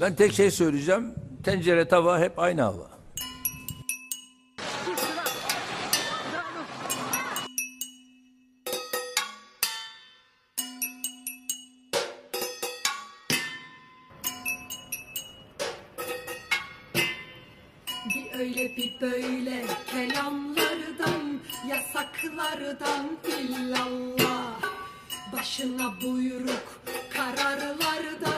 Ben tek şey söyleyeceğim. Tencere tava hep aynı hava. İllallah Başına buyruk kararlardan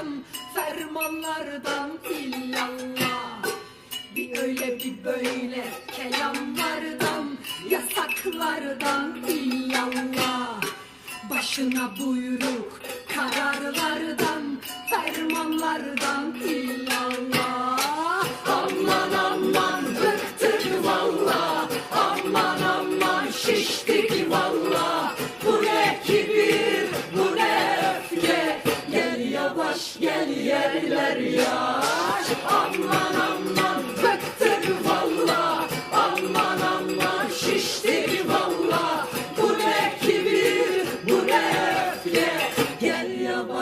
Fermanlardan illallah. Bir öyle bir böyle kelamlardan Yasaklardan illallah. Başına buyruk kararlardan Fermanlardan illallah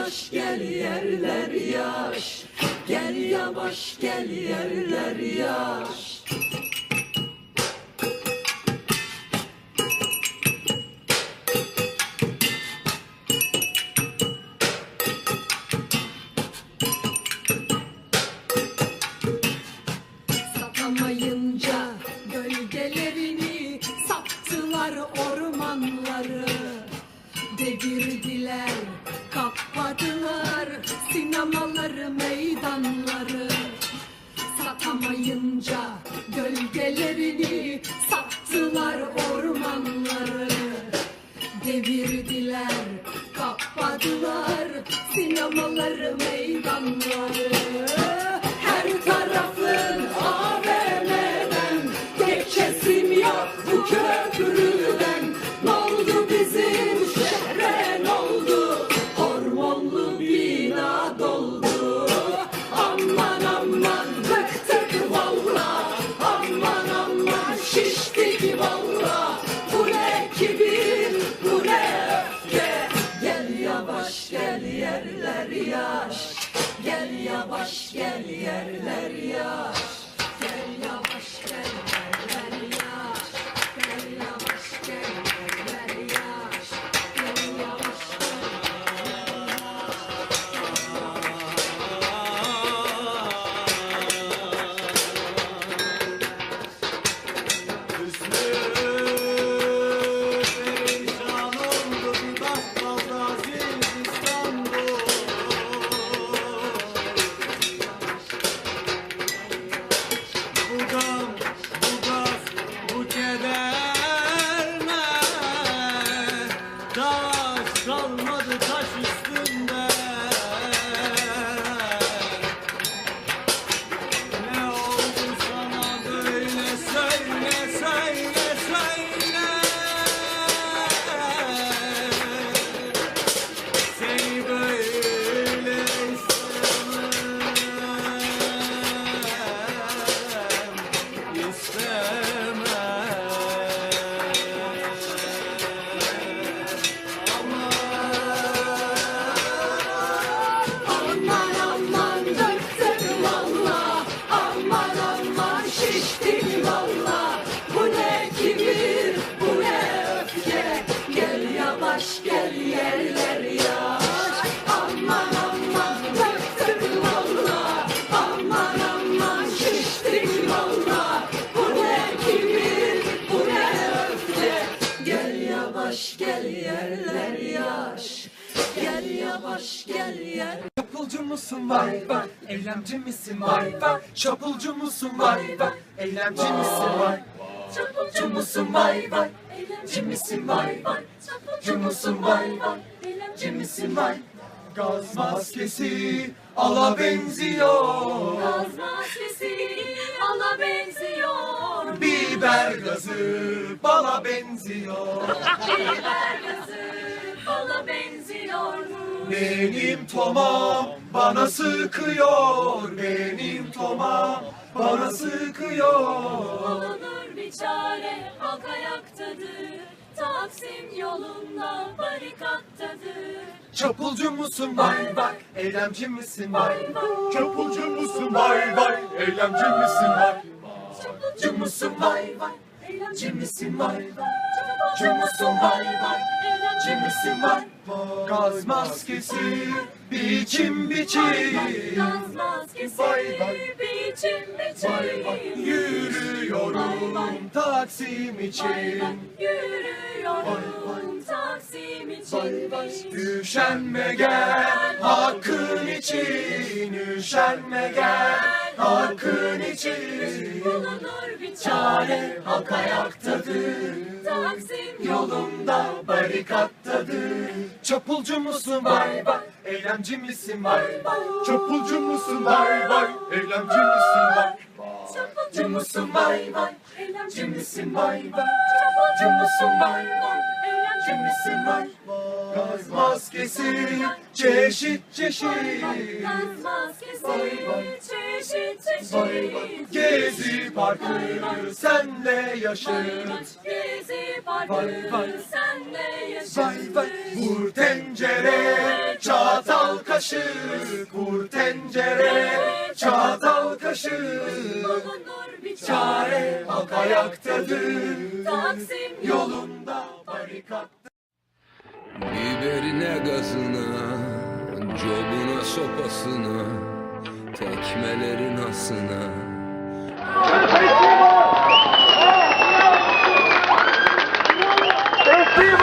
yavaş gel yerler yaş. Gel yavaş gel yerler yaş. Satamayınca gölgelerini sattılar ormanları. Devirdiler, kapadılar sinemaları, meydanları. Satamayınca gölgelerini sattılar ormanları. Devirdiler, kapadılar sinemaları, meydanları yavaş musun? Vay vay Eylemci misin? Vay vay Çapulcu musun? Vay vay Eylemci misin? Vay Çapulcu musun? Vay vay Eylemci misin? Vay vay Çapulcu musun? Vay vay Eylemci misin? Vay Gaz maskesi ala benziyor. Gaz maskesi ala benziyor. Biber gazı bala benziyor. Biber gazı ala benziyor Benim tomam bana sıkıyor. Benim tomam bana sıkıyor. Bulunur bir çare halk ayaktadır. Taksim yolunda barikattadır. Çapulcu musun? Vay vay Eylemci misin? Vay vay Çapulcu musun? Vay vay. Eylemci misin? Vay Çapulcu musun? vay vay Eylemci misin? Vay vay. Çapulcu musun? Vay vay Eylemci misin vay Gaz maskesi biçim biçim. Gaz maskesi Vay vay. biçim Vay vay. Biçim Yürüyorum Taksim Vay. için. Vay Vay. Yürüyorum Taksim Vay vay. İçin Üşenme gel hakkın için. Üşenme gel hakkın için. Bulunur bir Çare halk ayaktadır. Taksim Yolunda barikattadır Çapulcu musun vay vay Eylemci misin vay vay Çapulcu musun vay vay Eylemci misin vay Çapulcu musun vay vay Eylemci misin vay vay Çapulcu musun vay vay Eylemci misin vay Gaz maskesi çeşit çeşit Gaz maskesi Vay vay. çeşit Vay çeşit Gezi parkı senle yaşıt. Gezi parkı senle vay. Vur tencere çatal kaşık. Vur tencere çatal kaşık. Bulunur bir Çare halk ayaktadır. Taksim Yolunda barikat. Biberine gazına, cobuna sopasına, tekmelerin asına. Teslim